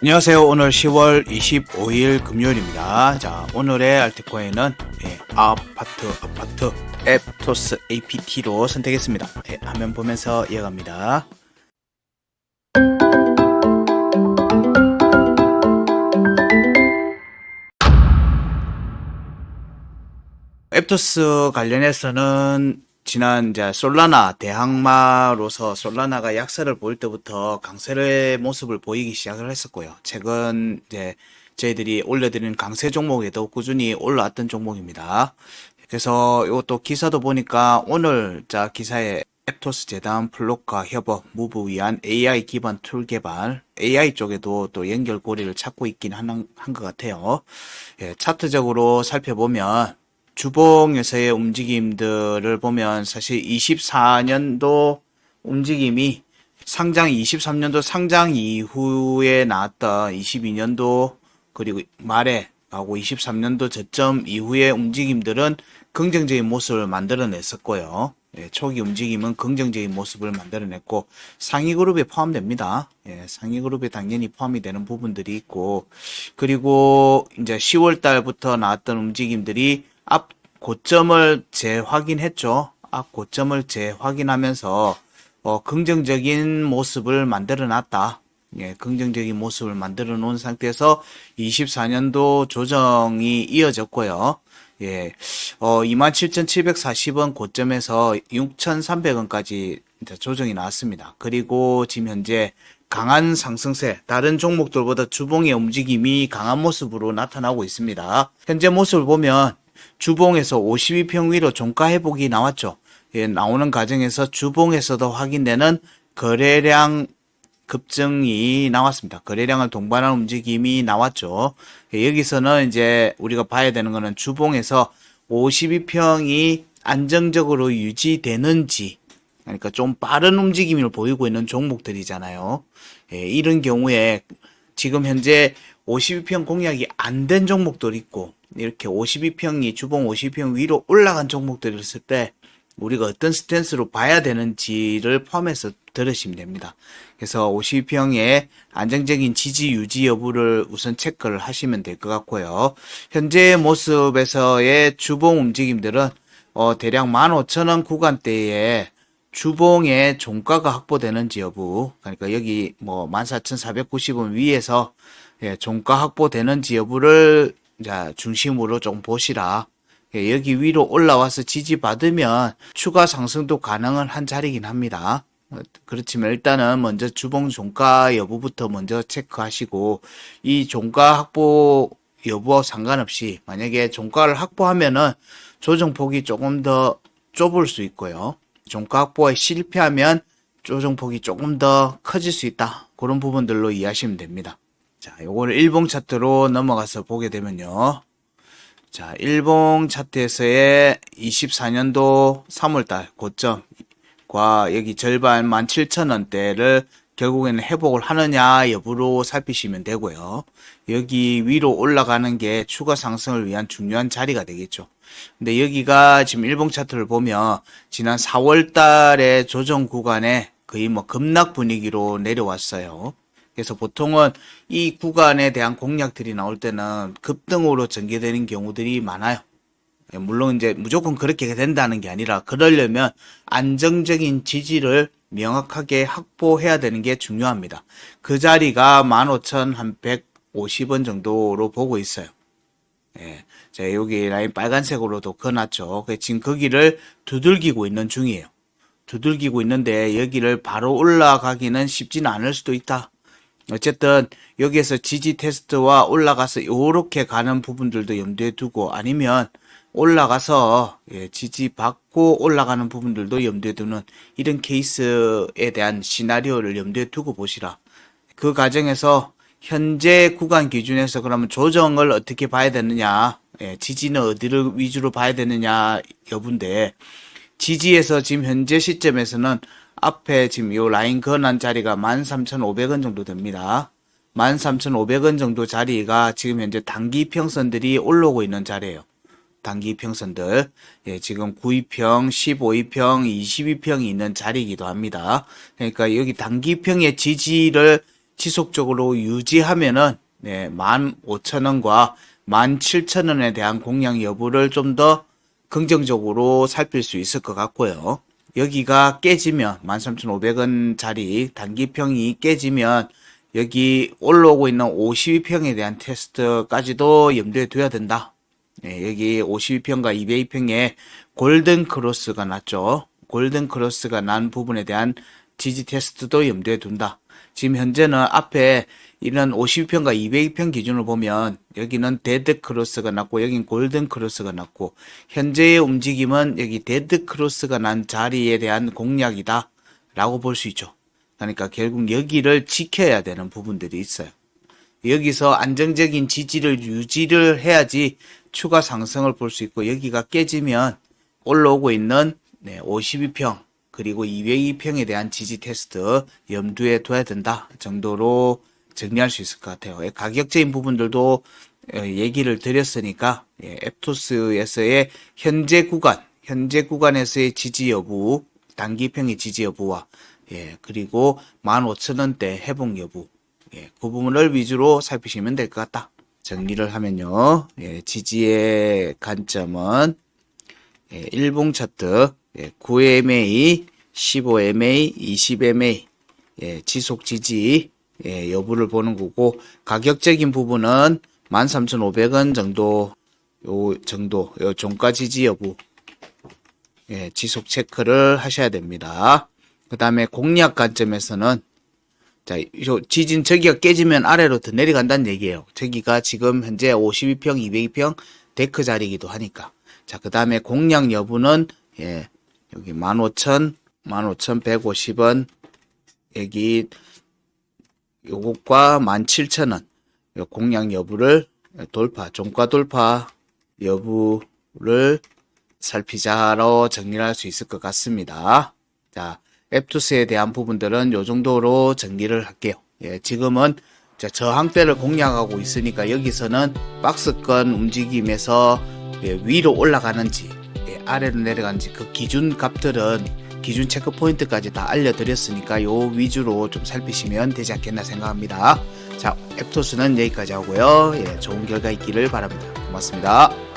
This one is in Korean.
안녕하세요. 오늘 10월 25일 금요일입니다. 자, 오늘의 알트코인은 예, 아파트, 아파트, 앱토스 APT로 선택했습니다. 예, 화면 보면서 이어갑니다. 앱토스 관련해서는 지난 이제 솔라나 대항마로서 솔라나가 약세를 보일 때부터 강세의 모습을 보이기 시작을 했었고요. 최근 이제 저희들이 올려드린 강세 종목에도 꾸준히 올라왔던 종목입니다. 그래서 이것도 기사도 보니까 오늘 자 기사에 앱토스 재단 플로카 협업 무브 위한 AI 기반 툴 개발 AI 쪽에도 또 연결고리를 찾고 있긴 한것 같아요. 예, 차트적으로 살펴보면 주봉에서의 움직임들을 보면 사실 24년도 움직임이 상장 23년도 상장 이후에 나왔던 22년도 그리고 말에 하고 23년도 저점 이후의 움직임들은 긍정적인 모습을 만들어냈었고요. 예, 초기 움직임은 긍정적인 모습을 만들어냈고 상위 그룹에 포함됩니다. 예, 상위 그룹에 당연히 포함이 되는 부분들이 있고 그리고 이제 10월 달부터 나왔던 움직임들이 앞 고점을 재확인했죠. 앞 고점을 재확인하면서 어, 긍정적인 모습을 만들어 놨다. 예, 긍정적인 모습을 만들어 놓은 상태에서 24년도 조정이 이어졌고요. 예, 어, 27,740원 고점에서 6,300원까지 조정이 나왔습니다. 그리고 지금 현재 강한 상승세, 다른 종목들보다 주봉의 움직임이 강한 모습으로 나타나고 있습니다. 현재 모습을 보면 주봉에서 52평 위로 종가 회복이 나왔죠. 예, 나오는 과정에서 주봉에서도 확인되는 거래량 급증이 나왔습니다. 거래량을 동반한 움직임이 나왔죠. 예, 여기서는 이제 우리가 봐야 되는 거는 주봉에서 52평이 안정적으로 유지되는지, 그러니까 좀 빠른 움직임을 보이고 있는 종목들이잖아요. 예, 이런 경우에 지금 현재 52평 공략이 안 된 종목들 있고, 이렇게 52평이 주봉 52평 위로 올라간 종목들을 있을 때 우리가 어떤 스탠스로 봐야 되는지를 포함해서 들으시면 됩니다. 그래서 52평의 안정적인 지지 유지 여부를 우선 체크를 하시면 될 것 같고요. 현재 모습에서의 주봉 움직임들은 어, 대략 15,000원 구간대에 주봉의 종가가 확보되는지 여부, 그러니까 여기 뭐 14,490원 위에서 예, 종가 확보되는지 여부를 자, 중심으로 좀 보시라. 예, 여기 위로 올라와서 지지받으면 추가 상승도 가능한 한 자리긴 합니다. 어, 그렇지만 일단은 먼저 주봉 종가 여부부터 먼저 체크하시고 이 종가 확보 여부와 상관없이 만약에 종가를 확보하면은 조정폭이 조금 더 좁을 수 있고요. 종가 확보에 실패하면 조정폭이 조금 더 커질 수 있다. 그런 부분들로 이해하시면 됩니다. 자, 요거를 일봉 차트로 넘어가서 보게 되면요. 자, 일봉 차트에서의 24년도 3월달 고점과 여기 절반 17,000원대를 결국에는 회복을 하느냐 여부로 살피시면 되고요. 여기 위로 올라가는 게 추가 상승을 위한 중요한 자리가 되겠죠. 근데 여기가 지금 일봉 차트를 보면 지난 4월 달에 조정 구간에 거의 뭐 급락 분위기로 내려왔어요. 그래서 보통은 이 구간에 대한 공략들이 나올 때는 급등으로 전개되는 경우들이 많아요. 예, 물론 이제 무조건 그렇게 된다는 게 아니라 그러려면 안정적인 지지를 명확하게 확보해야 되는 게 중요합니다. 그 자리가 15,150원 정도로 보고 있어요. 예. 자, 여기 라인 빨간색으로도 그어놨죠. 지금 거기를 두들기고 있는 중이에요. 두들기고 있는데 여기를 바로 올라가기는 쉽지는 않을 수도 있다. 어쨌든 여기에서 지지 테스트와 올라가서 요렇게 가는 부분들도 염두에 두고 아니면 올라가서 예, 지지 받고 올라가는 부분들도 염두에 두는 이런 케이스에 대한 시나리오를 염두에 두고 보시라. 그 과정에서 현재 구간 기준에서 그러면 조정을 어떻게 봐야 되느냐, 예, 지지는 어디를 위주로 봐야 되느냐 여부인데 지지에서 지금 현재 시점에서는 앞에 지금 요 라인 건한 자리가 13,500원 정도 됩니다. 13,500원 정도 자리가 지금 현재 단기 평선들이 올라오고 있는 자리예요. 단기 평선들. 예, 지금 9위평, 15위평, 22평이 있는 자리이기도 합니다. 그러니까 여기 단기평의 지지를 지속적으로 유지하면은 네, 15,000원과 17,000원에 대한 공략 여부를 좀 더 긍정적으로 살필 수 있을 것 같고요. 여기가 깨지면 13,500원짜리 단기평이 깨지면 여기 올라오고 있는 52평에 대한 테스트까지도 염두에 둬야 된다. 네, 여기 52평과 202평에 골든 크로스가 났죠. 골든 크로스가 난 부분에 대한 지지 테스트도 염두에 둔다. 지금 현재는 앞에 이런 52평과 202평 기준으로 보면 여기는 데드 크로스가 났고 여긴 골든 크로스가 났고 현재의 움직임은 여기 데드 크로스가 난 자리에 대한 공략이다 라고 볼 수 있죠. 그러니까 결국 여기를 지켜야 되는 부분들이 있어요. 여기서 안정적인 지지를 유지를 해야지 추가 상승을 볼 수 있고 여기가 깨지면 올라오고 있는 네, 52평 그리고 202평에 대한 지지 테스트 염두에 둬야 된다 정도로 정리할 수 있을 것 같아요. 예, 가격적인 부분들도 어, 얘기를 드렸으니까 예, 앱토스에서의 현재 구간, 현재 구간에서의 지지 여부, 단기평의 지지 여부와 예, 그리고 15,000원대 회복 여부 예, 그 부분을 위주로 살피시면 될 것 같다. 정리를 하면요. 예, 지지의 관점은 예, 일봉 차트 예, 9MA, 15MA, 20MA 예, 지속 지지 예, 여부를 보는 거고 가격적인 부분은 13,500원 정도 요 정도 요 종가 지지 여부 예, 지속 체크를 하셔야 됩니다. 그 다음에 공략 관점에서는 자, 요 지진 저기가 깨지면 아래로 더 내려간다는 얘기예요. 저기가 지금 현재 52평, 202평 데크 자리이기도 하니까. 자, 그 다음에 공략 여부는 예, 여기 15,000, 15,150원 여기 요것과 17,000원 요 공략 여부를 돌파, 종가 돌파 여부를 살피자로 정리를 할수 있을 것 같습니다. 자, 앱투스에 대한 부분들은 요 정도로 정리를 할게요. 예, 지금은 자, 저항대를 공략하고 있으니까 여기서는 박스권 움직임에서 예, 위로 올라가는지 예, 아래로 내려가는지 그 기준 값들은 기준 체크 포인트까지 다 알려드렸으니까 요 위주로 좀 살피시면 되지 않겠나 생각합니다. 자, 앱토스는 여기까지 하고요. 예, 좋은 결과 있기를 바랍니다. 고맙습니다.